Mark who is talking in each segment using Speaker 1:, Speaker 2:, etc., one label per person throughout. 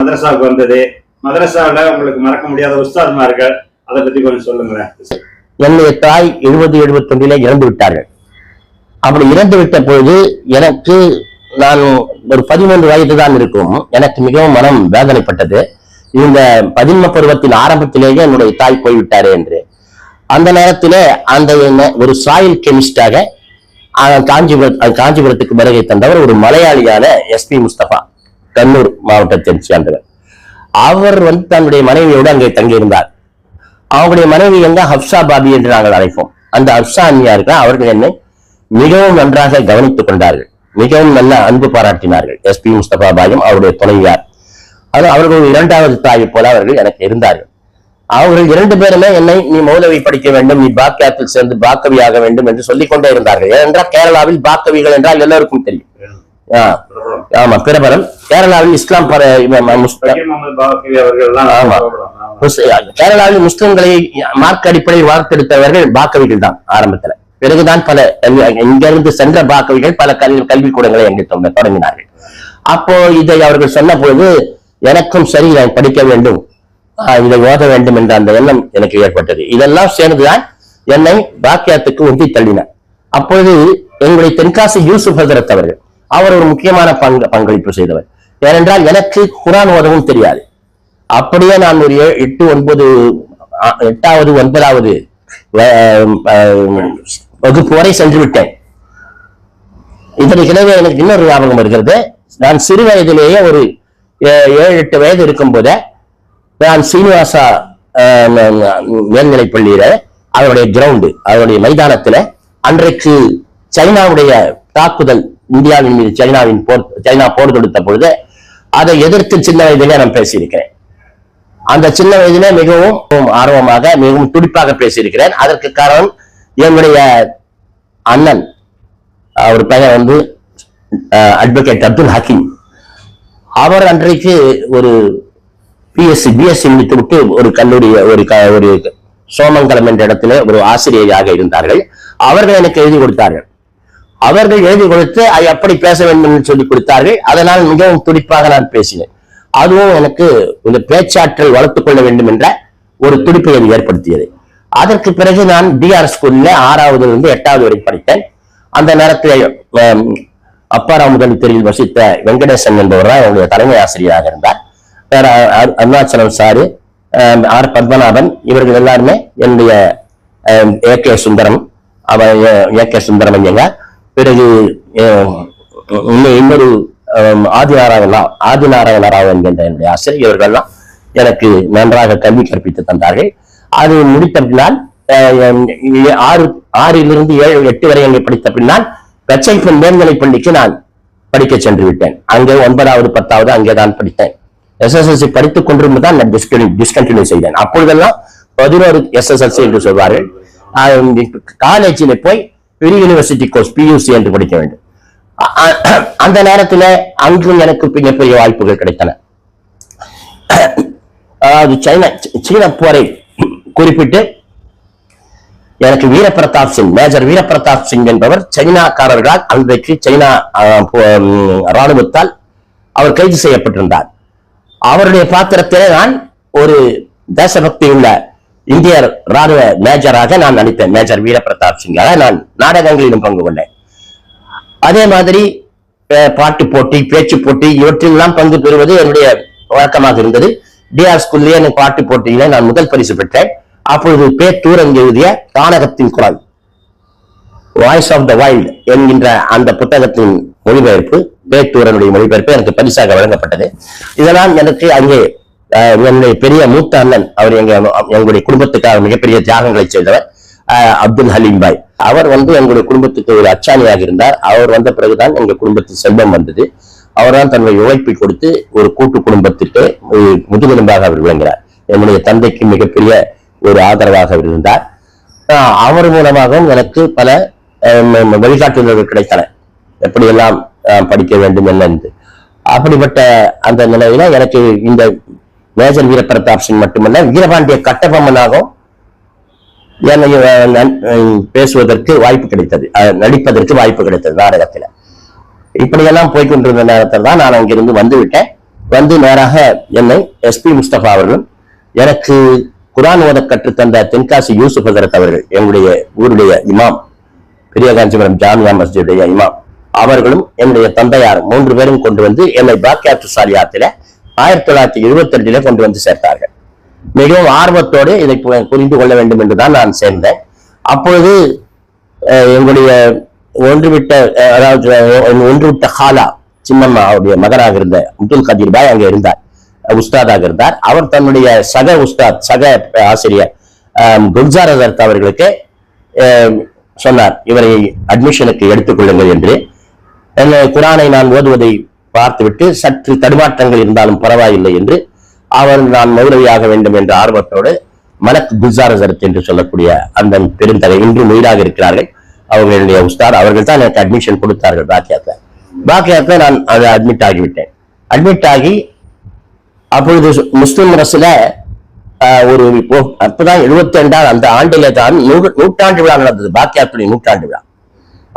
Speaker 1: மதரசாவுக்கு வந்தது. மதரசாவில் உங்களுக்கு மறக்க முடியாத உஸ்தாத்மார்கள். அதை பத்தி கொஞ்சம் சொல்லுங்களேன்.
Speaker 2: என்னுடைய தாய் எழுபது எழுபத்தொன்னிலே இறந்து விட்டார்கள். அப்படி இறந்து விட்ட பொழுது எனக்கு நான் ஒரு பதிமூன்று வயது தான் இருக்கும். எனக்கு மிகவும் மனம் வேதனைப்பட்டது. இந்த பதின்ம பருவத்தின் ஆரம்பத்திலேயே என்னுடைய தாய் போய்விட்டாரே என்று. அந்த நேரத்திலே அந்த என்ன- ஒரு சாயில் கெமிஸ்டாக காஞ்சிபுரம் காஞ்சிபுரத்துக்கு வருகை தந்தவர் ஒரு மலையாளியான எஸ்பி முஸ்தபா. கண்ணூர் மாவட்டத்தைச் சேர்ந்தவர். அவர் வந்து தன்னுடைய மனைவியோடு அங்கே தங்கியிருந்தார். அவருடைய மனைவி எங்க? ஹப்சா பாபி என்று நாங்கள் அழைப்போம். அந்த ஹப்சா அன்னியார்கள் அவர்கள் என்னை மிகவும் நன்றாக கவனித்துக் கொண்டார்கள். மிகவும் நல்ல அன்பு பாராட்டினார்கள். எஸ்பி முஸ்தபா பாயும் அவருடைய துணைவியார். அது அவர்கள் இரண்டாவது தாயை போல அவர்கள் எனக்கு இருந்தார்கள். அவர்கள் இரண்டு பேருமே என்னை நீ மௌலவி படிக்க வேண்டும் நீ பாக்கியாத்தில் சேர்ந்து பாக்கவியாக வேண்டும் என்று சொல்லிக் கொண்டே இருந்தார்கள். ஏனென்றால் கேரளாவில் பாக்கவிகள் என்றால் எல்லோருக்கும் தெரியும். ஆமா பிரபலம். கேரளாவில் இஸ்லாம் கேரளாவில் முஸ்லிம்களை மார்க் அடிப்படையில் வார்த்தெடுத்தவர்கள் பாக்கவிகள் தான் ஆரம்பத்துல. பிறகுதான் பல இங்கிருந்து சென்ற பாக்கவிகள் பல கல்வி கல்விக்கூடங்களை அங்கே தொடங்கினார்கள். அப்போ இதை அவர்கள் சொன்ன பொழுது எனக்கும் சரி நான் படிக்க வேண்டும். இதை ஓத வேண்டும் என்ற அந்த எண்ணம் எனக்கு ஏற்பட்டது. இதெல்லாம் சேர்ந்துதான் என்னை பாக்கியத்துக்கு உந்தி தள்ளினார் அப்பொழுது எங்களுடைய தென்காசி யூசுப் ஹசரத் அவர்கள் அவர் ஒரு முக்கியமான பங்கு பங்களிப்பு செய்தவர். ஏனென்றால் எனக்கு குரான் ஓதவும் தெரியாது. அப்படியே நான் ஒரு எட்டு ஒன்பது எட்டாவது ஒன்பதாவது வகுப்பு வரை சென்று விட்டேன். இதற்கிடையே எனக்கு இன்னொரு ஞாபகம் வருகிறது. நான் சிறு வயதிலேயே ஒரு ஏழு எட்டு வயது இருக்கும் போதே நான் சீனிவாசா ஆ, மேல்நிலைப் பள்ளியில அவருடைய கிரவுண்டு அதனுடைய மைதானத்துல அன்றைக்கு சைனாவுடைய தாக்குதல் இந்தியாவின் மீது சைனாவின் போர் சைனா போர் தொடுத்த பொழுது அதை எதிர்த்து சின்ன வயதிலே நான் பேசியிருக்கிறேன். அந்த சின்ன வயதிலே மிகவும் ஆர்வமாக மிகவும் துடிப்பாக பேசியிருக்கிறேன். அதற்கு காரணம் என்னுடைய அண்ணன் அவர் பெயர் வந்து அட்வொகேட் அப்துல் ஹக்கீம். அவர் அன்றைக்கு ஒரு பிஎஸ்சி பிஎஸ்சி முடித்து விட்டு ஒரு கல்லூரி ஒரு க- ஒரு சோமங்கலம் என்ற இடத்துல ஒரு ஆசிரியராக இருந்தார்கள். அவர்கள் எனக்கு எழுதி கொடுத்தார்கள். அவர்கள் எழுதி கொடுத்து அதை எப்படி பேச வேண்டும் என்று சொல்லி கொடுத்தார்கள். அதனால் மிகவும் துடிப்பாக நான் பேசினேன். அதுவும் எனக்கு இந்த பேச்சாற்றல் வளர்த்துக் கொள்ள வேண்டும் என்ற ஒரு துடிப்பை அது ஏற்படுத்தியது. அதற்கு பிறகு நான் டிஆர் ஸ்கூல்ல ஆறாவது இருந்து எட்டாவது வரை படித்தேன். அந்த நேரத்தில் ஆம், அப்பாராம் முதல் தெருவில் வசித்த வெங்கடேசன் என்பவர் தான் என்னுடைய தலைமை ஆசிரியராக இருந்தார். வேற அருணாச்சலம் சாரு ஆர் பத்மநாபன் இவர்கள் எல்லாருமே என்னுடைய ஏ கே சுந்தரம் அவர் ஏ கே சுந்தரம் ஐயங்க பிறகு இன்னும் இன்னொரு ஆதி ஆதிநாராயண ஆதி ராவ் என்கின்ற என்னுடைய ஆசிரியர் இவர்கள்லாம் எனக்கு நன்றாக கல்வி கற்பித்து தந்தார்கள். அது முடித்த பின்னால் ஆறு ஆறிலிருந்து ஏழு எட்டு வரை அங்கே படித்த பின்னால் பெச்சைப்பன் மேல்நிலை பள்ளிக்கு நான் படிக்க சென்று விட்டேன். அங்கே ஒன்பதாவது பத்தாவது அங்கே தான் படித்தேன். எஸ்எஸ்எல்சி படித்துக் கொண்டிருந்து தான் நான் டிஸ்கண்டினியூ செய்தேன். அப்பொழுதெல்லாம் பதினோரு எஸ்எஸ்எல்சி என்று சொல்வார்கள். காலேஜில் போய் பெரிய யூனிவர்சிட்டி கோர்ஸ் பியூசி என்று படிக்க வேண்டும். அந்த நேரத்தில் அங்கும் எனக்கு மிகப்பெரிய வாய்ப்புகள் கிடைத்தன. அதாவது சைனா சீன போரை குறிப்பிட்டு எனக்கு வீரபிரதாப் சிங் மேஜர் வீரபிரதாப் சிங் என்பவர் சைனாக்காரர்களால் அன்றைக்கு சைனா ராணுவத்தால் அவர் கைது செய்யப்பட்டிருந்தார். அவருடைய பாத்திரத்திலே நான் ஒரு தேசபக்தி உள்ள இந்திய ராணுவ மேஜராக நான் நடித்தேன் மேஜர் வீரபிரதாப் சிங்காக நான் நாடகங்களிலும் பங்கு கொண்டேன். அதே மாதிரி பாட்டு போட்டி பேச்சு போட்டி இவற்றிலெல்லாம் பங்கு பெறுவது என்னுடைய வழக்கமாக இருந்தது. டிஆர் ஸ்கூல்லேயே எனக்கு பாட்டு போட்டியில நான் முதல் பரிசு பெற்றேன். அப்பொழுது பேத்தூரன் எழுதிய தானகத்தின் குரல் வாய்ஸ் ஆஃப் த வைல்டு என்கின்ற அந்த புத்தகத்தின் மொழிபெயர்ப்பு பேத்தூரனுடைய மொழிபெயர்ப்பு எனக்கு பரிசாக வழங்கப்பட்டது. இதெல்லாம் எனக்கு அங்கே என்னுடைய பெரிய மூத்த அண்ணன் அவர் எங்க எங்களுடைய குடும்பத்துக்காக மிகப்பெரிய தியாகங்களை செய்தவர் அஹ், அப்துல் ஹலீம் பாய். அவர் வந்து எங்களுடைய குடும்பத்துக்கு ஒரு அச்சாணியாக இருந்தார். அவர் வந்த பிறகுதான் எங்க குடும்பத்து செல்வம் வந்தது. அவர்தான் தன்னுடைய உழைப்பை கொடுத்து ஒரு கூட்டு குடும்பத்திற்கு முதுகெலும்பாக அவர் விளங்கினார் என்னுடைய தந்தைக்கு மிகப்பெரிய ஒரு ஆதரவாக அவர் இருந்தார். ஆஹ் அவர் மூலமாகவும் எனக்கு பல வழிகாட்டுதல்கள் கிடைத்தன. எப்படியெல்லாம் படிக்க வேண்டும் என்னென்று அப்படிப்பட்ட அந்த நிலையில எனக்கு இந்த மேஜர் வீரபிரதாப் சிங் மட்டுமல்ல வீரபாண்டிய கட்டபொம்மனாகவும் என்னை பேசுவதற்கு வாய்ப்பு கிடைத்தது. நடிப்பதற்கு வாய்ப்பு கிடைத்தது நாடகத்துல. இப்படியெல்லாம் போய்கொண்டிருந்த நேரத்தில் தான் நான் அங்கிருந்து வந்து விட்டேன் வந்து நேராக என்னை எஸ்பி முஸ்தபா அவர்களும் எனக்கு குரான் ஓத கற்றுத்தந்த தென்காசி யூசுப் ஹசரத் அவர்கள் எங்களுடைய ஊருடைய இமாம் பெரிய காஞ்சிபுரம் ஜாமியா மஸ்ஜிடைய இமாம் அவர்களும் என்னுடைய தந்தையார் மூன்று பேரும் கொண்டு வந்து என்னை பாக்கியாத்து சாலியாத்தில ஆயிரத்தி தொள்ளாயிரத்தி எழுபத்தி ரெண்டுல கொண்டு வந்து சேர்த்தார்கள். மிகவும் ஆர்வத்தோடு இதை புரிந்து கொள்ள வேண்டும் என்றுதான் நான் சேர்ந்தேன். அப்பொழுது எங்களுடைய ஒன்றுவிட்ட அதாவது ஒன்றுவிட்ட ஹாலா சின்னம்மா அவருடைய மகனாக இருந்த அப்துல் கதீர் பாய் அங்கே இருந்தார். உஸ்தாதாக இருந்தார். அவர் தன்னுடைய சக உஸ்தாத் சக ஆசிரியர் அஹ், குல்ஜார் அதர்த் அவர்களுக்கு சொன்னார் இவரை அட்மிஷனுக்கு எடுத்துக்கொள்ளுங்கள் என்று. என்ன குரானை நான் ஓதுவதை பார்த்துவிட்டு சற்று தடுமாற்றங்கள் இருந்தாலும் பரவாயில்லை என்று அவர் நான் மௌலவியாக வேண்டும் என்ற ஆர்வத்தோடு மலக் குல்சார் என்று சொல்லக்கூடிய அந்த பெருந்தகை இன்றும் உயிராக இருக்கிறார்கள். அவர்களுடைய உஸ்தார் அவர்கள் தான் எனக்கு அட்மிஷன் கொடுத்தார்கள் பாக்கியத்தை பாக்கியத்தை நான் அதை அட்மிட் ஆகிவிட்டேன். அட்மிட் ஆகி அப்பொழுது முஸ்லிம் அரசுல ஆஹ், ஒரு இப்போ அப்பதான் எழுபத்தி ரெண்டாம் அந்த ஆண்டிலே தான் நூறு- நூற்றாண்டு விழா நடந்தது பாக்கியாத்துடைய நூற்றாண்டு விழா.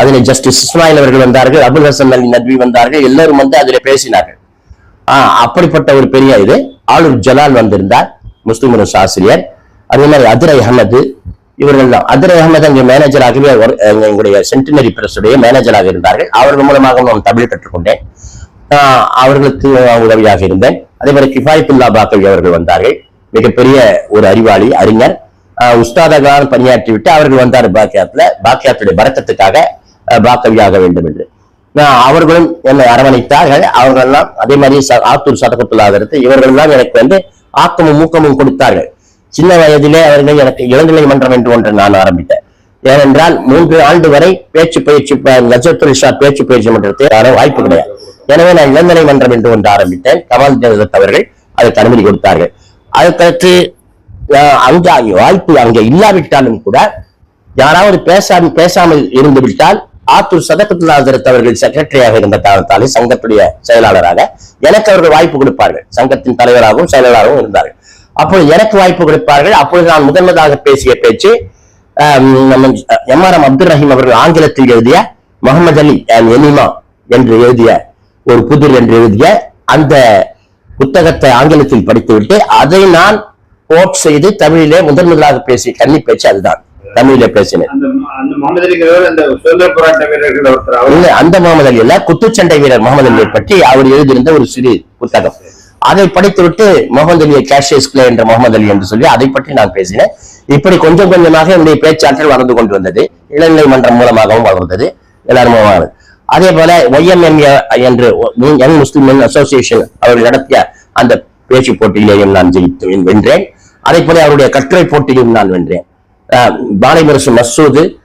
Speaker 2: அதில் ஜஸ்டிஸ் இஸ்மாயில் அவர்கள் வந்தார்கள் அபுல் ஹசன் அலி நத்வி வந்தார்கள் எல்லாரும் வந்து அதில் பேசினார்கள். ஆஹ் அப்படிப்பட்ட ஒரு பெரிய இது ஆளுர் ஜலால் வந்திருந்தார் முஸ்லிம் ஆசிரியர் அதே மாதிரி அதிரை அகமது இவர்கள் தான். அதிரை அகமது அங்கே மேனேஜராகவே எங்களுடைய சென்டினரி பிரஸுடைய மேனேஜராக இருந்தார்கள். அவர்கள் மூலமாக நான் தமிழ் கற்றுக்கொண்டேன். ஆஹ் அவர்களுக்கு உதவியாக இருந்தேன். அதே மாதிரி கிஃபாயத்துல்லா பாக்கவி அவர்கள் வந்தார்கள். மிகப்பெரிய ஒரு அறிவாளி அறிஞர். ஆஹ் பணியாற்றி விட்டு அவர்கள் வந்தார் பாக்கியாத்துல. பாக்கியாத்துடைய பரக்கத்துக்காக ஆஹ் வேண்டும் என்று. நான் அவர்களும் என்னை அரவணைத்தார்கள். அவர்களெல்லாம் அதே மாதிரி ச- ஆத்தூர் சதகத்துள்ளாகிறது இவர்கள்லாம் எனக்கு வந்து ஆக்கமும் ஊக்கமும் கொடுத்தார்கள். சின்ன வயதிலே அவர்கள் எனக்கு இளநிலை மன்றம் என்று ஒன்று நான் ஆரம்பித்தேன். ஏனென்றால் மூன்று ஆண்டு வரை பேச்சு பயிற்சி ப- லஜத்துல் பேச்சு பயிற்சி மன்றத்தை யாரும் வாய்ப்பு கிடையாது. எனவே நான் இளநிலை மன்றம் என்று ஒன்று ஆரம்பித்தேன். கமல் ஜனதத் அவர்கள் அதற்கு அனுமதி கொடுத்தார்கள். அதுக்கடுத்து அஹ், வாய்ப்பு அங்கே இல்லாவிட்டாலும் கூட யாராவது பேசாம பேசாமல் இருந்து விட்டால் ஆத்தூர் சதகத்துல்லா ஹசரத் அவர்கள் செக்ரட்டரியாக இருந்த காலத்தாலே சங்கத்துடைய செயலாளராக எனக்கு அவர்கள் வாய்ப்பு கொடுப்பார்கள். சங்கத்தின் தலைவராகவும் செயலாளராகவும் இருந்தார்கள். அப்பொழுது எனக்கு வாய்ப்பு கொடுப்பார்கள். அப்பொழுது நான் முதன்மதாக பேசிய பேச்சு நம்ம M R M Abdul Rahim அவர்கள் ஆங்கிலத்தில் எழுதிய முகமது அலி அண்ட் எனிமா என்று எழுதிய ஒரு புதிர் என்று எழுதிய அந்த புத்தகத்தை ஆங்கிலத்தில் படித்துவிட்டு அதை நான் கோட் செய்து தமிழிலே முதன் முதலாக பேசி கன்னி பேச்சு அதுதான். தமிழிலே பேசினேன்.
Speaker 1: அந்த முகமது
Speaker 2: இல்ல அந்த அலி இல்ல குத்துச்சண்டை வீரர் முகமது அலியை பற்றி அவர் எழுதியிருந்த ஒரு சிறு புத்தகம். அதை படித்துவிட்டு முகமது அலியை கேஷியஸ் கிளே என்ற முகமது அலி என்று சொல்லி அதை பற்றி நான் பேசினேன். இப்படி கொஞ்சம் கொஞ்சமாக என்னுடைய பேச்சாற்றல் வளர்ந்து கொண்டு வந்தது. இளநிலை மன்றம் மூலமாகவும் வளர்ந்தது. எல்லாரும் மூலமாக அதே போல ஒய்எம்எம்ஏ என்று யங் முஸ்லிம் அசோசியேஷன் அவர்கள் நடத்திய அந்த பேச்சு போட்டியிலேயும் நான் ஜெயித்து வென்றேன். அதே போல அவருடைய கட்டுரை போட்டியிலும் நான் வென்றேன். பாலைமரசு மசூது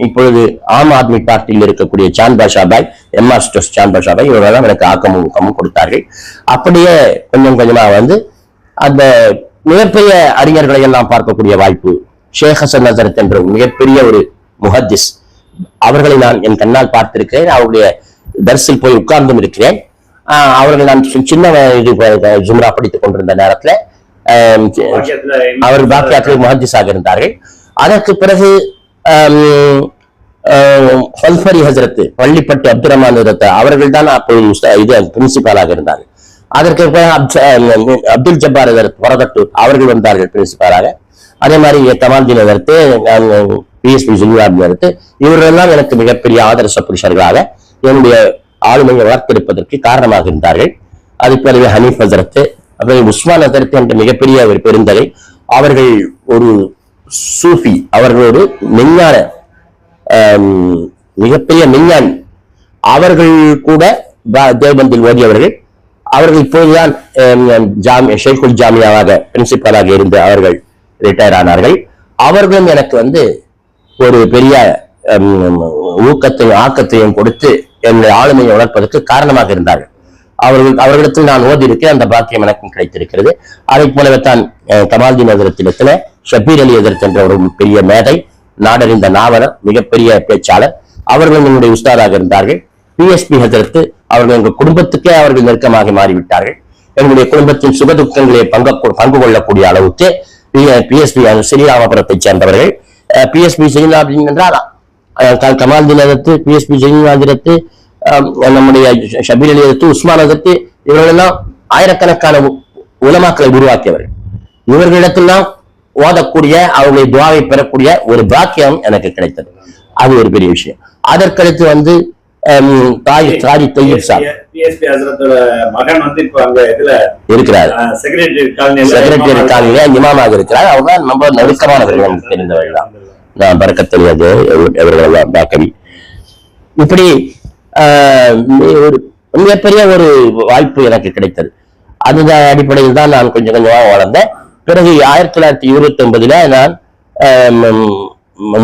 Speaker 2: இப்பொழுது ஆம் ஆத்மி பார்ட்டியில் இருக்கக்கூடிய சாந்த் பாஷா பாய் எம் ஆர் ஸ்டோஸ் சாந்த் பாஷா பாய் இவரெல்லாம் எனக்கு ஆக்கமும் ஊக்கமும் கொடுத்தார்கள். அப்படியே கொஞ்சம் கொஞ்சமா வந்து அந்த மிகப்பெரிய அறிஞர்களை எல்லாம் பார்க்கக்கூடிய வாய்ப்பு ஷேக் ஹசன் நசரத் என்ற மிகப்பெரிய ஒரு முஹத்திஸ். அவர்களை நான் என் கண்ணால் பார்த்திருக்கிறேன். அவருடைய தரிசில் போய் உட்கார்ந்தும் இருக்கிறேன். ஆஹ் அவர்கள் நான் சின்ன இது ஜும்ரா படித்துக் கொண்டிருந்த நேரத்துல அவர் பாக்கியாத்தில் முஹத்திஸாக இருந்தார்கள் அதற்கு பிறகு ஆம், ஆஹ், ஃபல்ஃபரி ஹசரத் பள்ளிப்பட்டு அப்துல் ரஹ்மான் ஹசரத் அவர்கள் தான் அப்பொழுது உஸ்தா- இது பிரின்சிபாலாக இருந்தார்கள் அதற்கு பிறகு அப்துல் ஜப்பார் ஹசரத் வரதட்டூர் அவர்கள் வந்தார்கள் பிரின்சிபாலாக அதே மாதிரி கமால்தீன் ஹசரத் பிஎஸ்பி ஜுல்வாப் ஹசரத் இவர்களெல்லாம் எனக்கு மிகப்பெரிய ஆதர்ச புருஷர்களாக என்னுடைய ஆளுமையை வளர்த்தெடுப்பதற்கு காரணமாக இருந்தார்கள். அது பிறகு ஹனீஃப் ஹசரத் அப்புறம் உஸ்மான் ஹசரத் என்ற மிகப்பெரிய ஒரு பெருந்தகை அவர்கள் ஒரு சூஃபி அவர்கள் ஒரு மெஞ்ஞான மிகப்பெரிய மெஞ்ஞான். அவர்கள் கூட பா- தேவபந்தில் ஓதியவர்கள். அவர்கள் இப்போதுதான் ஜாமி ஷேகுல் ஜாமியாவாக பிரின்சிபலாக இருந்து அவர்கள் ரிட்டையர் ஆனார்கள். அவர்களும் எனக்கு வந்து ஒரு பெரிய ஊக்கத்தையும் ஆக்கத்தையும் கொடுத்து என்னுடைய ஆளுமையை வளர்ப்பதற்கு காரணமாக இருந்தார்கள். அவர்கள் அவர்களிடத்தில் நான் ஓதியிருக்கேன் அந்த பாக்கியம் எனக்கும் கிடைத்திருக்கிறது. அதை போலவே தான் கமால்தீன் எதிரத்திடத்துல ஷபீர் அலி எதிர்த் என்ற ஒரு பெரிய மேதை நாடறிந்த நாவலர் மிகப்பெரிய பேச்சாளர். அவர்கள் என்னுடைய உஸ்தாதாக இருந்தார்கள். பிஎஸ்பி ஹசரத்து அவர்கள் எங்கள் குடும்பத்துக்கே அவர்கள் நெருக்கமாக மாறிவிட்டார்கள். எங்களுடைய குடும்பத்தின் சுகதுக்கங்களை பங்கு பங்கு கொள்ளக்கூடிய அளவுக்கு பிஎஸ்பி ஸ்ரீராமபுரத்தைச் சேர்ந்தவர்கள். பிஎஸ்பி ஸ்ரீராம் என்றால் அஹ் க- கமால் தினத்து பிஎஸ்பி ஸ்ரீநாதிரத்து நம்முடைய ஷபீர் அலி அதத்து உஸ்மான் அதத்து இவர்களெல்லாம் ஆயிரக்கணக்கான உலமாக்களை உருவாக்கியவர்கள். இவர்களிடத்திலாம் ஓதக்கூடிய அவர்களுடைய துவாவை பெறக்கூடிய ஒரு பாக்கியம் எனக்கு கிடைத்தது. அது ஒரு பெரிய விஷயம். அதற்கடுத்து வந்து ஹம், தாய் தாரி தையப் சாப்
Speaker 1: பிஎஸ்பி ஹசரத்தோட மகன் வந்து இப்ப அங்க இதுல
Speaker 2: இருக்கிறார்.
Speaker 1: செக்ரட்டரி காலனியில
Speaker 2: செக்ரட்டரி காலையில இமாமாக இருக்கிறார். தான் ரொம்ப நெருக்கமானவர்கள் நமக்கு தெரிந்தவர்கள் தான். நான் பறக்கத்தெரியாது இவர்கள் பாக்கவி இப்படி ஒரு மிகப்பெரிய ஒரு வாய்ப்பு எனக்கு கிடைத்தது. அந்த அடிப்படையில் தான் நான் கொஞ்சம் கொஞ்சமாக வளர்ந்தேன். பிறகு ஆயிரத்தி தொள்ளாயிரத்தி இருபத்தி ஒன்பதுல நான்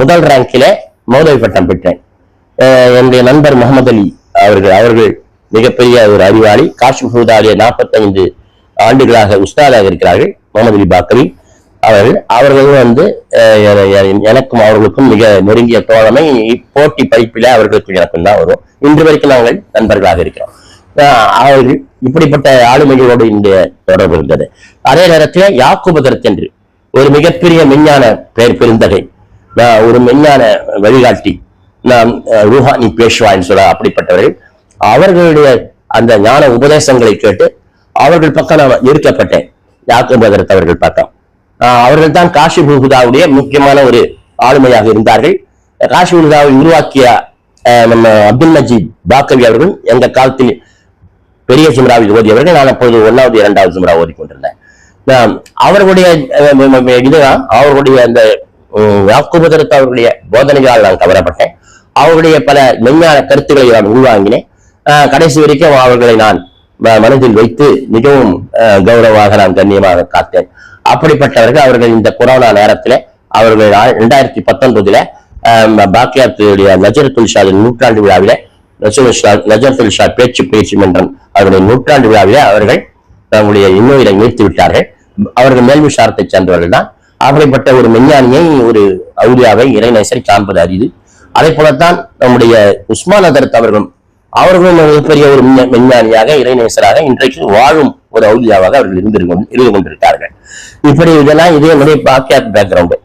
Speaker 2: முதல் ரேங்கில மௌதவி பட்டம் பெற்றேன். என்னுடைய நண்பர் முகமது அலி அவர்கள் அவர்கள் மிகப்பெரிய ஒரு அறிவாளி. காஷ்மீர் நாற்பத்தைந்து ஆண்டுகளாக உஸ்தாதாக இருக்கிறார்கள் முகமது அலி பாக்கவி. அவர்கள் அவர்களும் வந்து எனக்கும் அவர்களுக்கும் மிக நெருங்கிய தோழமை போட்டி படிப்பில அவர்களுக்கும் எனக்கும் தான் வரும். இன்று வரைக்கும் நாங்கள் நண்பர்களாக இருக்கிறோம். அவர்கள் இப்படிப்பட்ட ஆளுமைகளோடு இந்த தொடர்பு இருந்தது. அதே நேரத்தில் யாக்குபதரத் என்று ஒரு மிகப்பெரிய மெஞ்ஞான பெயர் பெருந்தகை நான் ஒரு மெஞ்ஞான வழிகாட்டி நாம் ரூஹானி பேஷ்வான்னு சொல்ல அப்படிப்பட்டவர்கள் அவர்களுடைய அந்த ஞான உபதேசங்களை கேட்டு அவர்கள் பக்கம் நான் ஈர்க்கப்பட்டேன் யாக்கப் அவர்கள் பக்கம். அவர்கள் தான் காஷி புகுதாவுடைய முக்கியமான ஒரு ஆளுமையாக இருந்தார்கள். காஷி புகுதாவை உருவாக்கிய ஆஹ் நம்ம அப்துல் நஜீப் பாக்கவி அவர்கள் எங்க காலத்தில் பெரிய சுமராவில் ஓதியவர்கள் நான் அப்போது ஒன்னாவது இரண்டாவது சிம்ரா ஓதி கொண்டிருந்தேன் அவர்களுடைய இதுதான். அவர்களுடைய அந்த யாக்குபதரத்து அவர்களுடைய போதனைகளால் நான் கவரப்பட்டேன். அவருடைய பல மெஞ்ஞான கருத்துக்களை நான் உள்வாங்கினேன். ஆஹ், கடைசி வரைக்கும் அவர்களை நான் மனதில் வைத்து மிகவும் கௌரவமாக நான் கண்ணியமாக காத்தேன். அப்படிப்பட்டவர்கள் அவர்கள் இந்த கொரோனா நேரத்தில் அவர்கள் இரண்டாயிரத்தி பத்தொன்பதுல பாக்யாத்துடைய நஜரத்துல் ஷாதின் நூற்றாண்டு விழாவில நஜரத்துல் ஷா பேச்சு பேச்சு மன்றம் அவருடைய நூற்றாண்டு விழாவில அவர்கள் தங்களுடைய இன்னுயிரை மீட்த்து விட்டார்கள். அவர்கள் மேல் விசாரத்தை சேர்ந்தவர்கள் தான். அப்படிப்பட்ட ஒரு விஞ்ஞானியை ஒரு அவுதியாவை இறைநேசரை காண்பது அறிது அதே போலத்தான் நம்முடைய உஸ்மான் அதரத் அவர்களும் அவர்களும் மிகப்பெரிய ஒரு விஞ்ஞானியாக இறைநேசராக இன்றைக்கு வாழும் ஒரு அவுலியாவாக அவர்கள் இருந்து இருந்து கொண்டிருக்கிறார்கள். இப்படி இதெல்லாம் இதே என்னுடைய பாக்கியாத் பேக்ரவுண்டு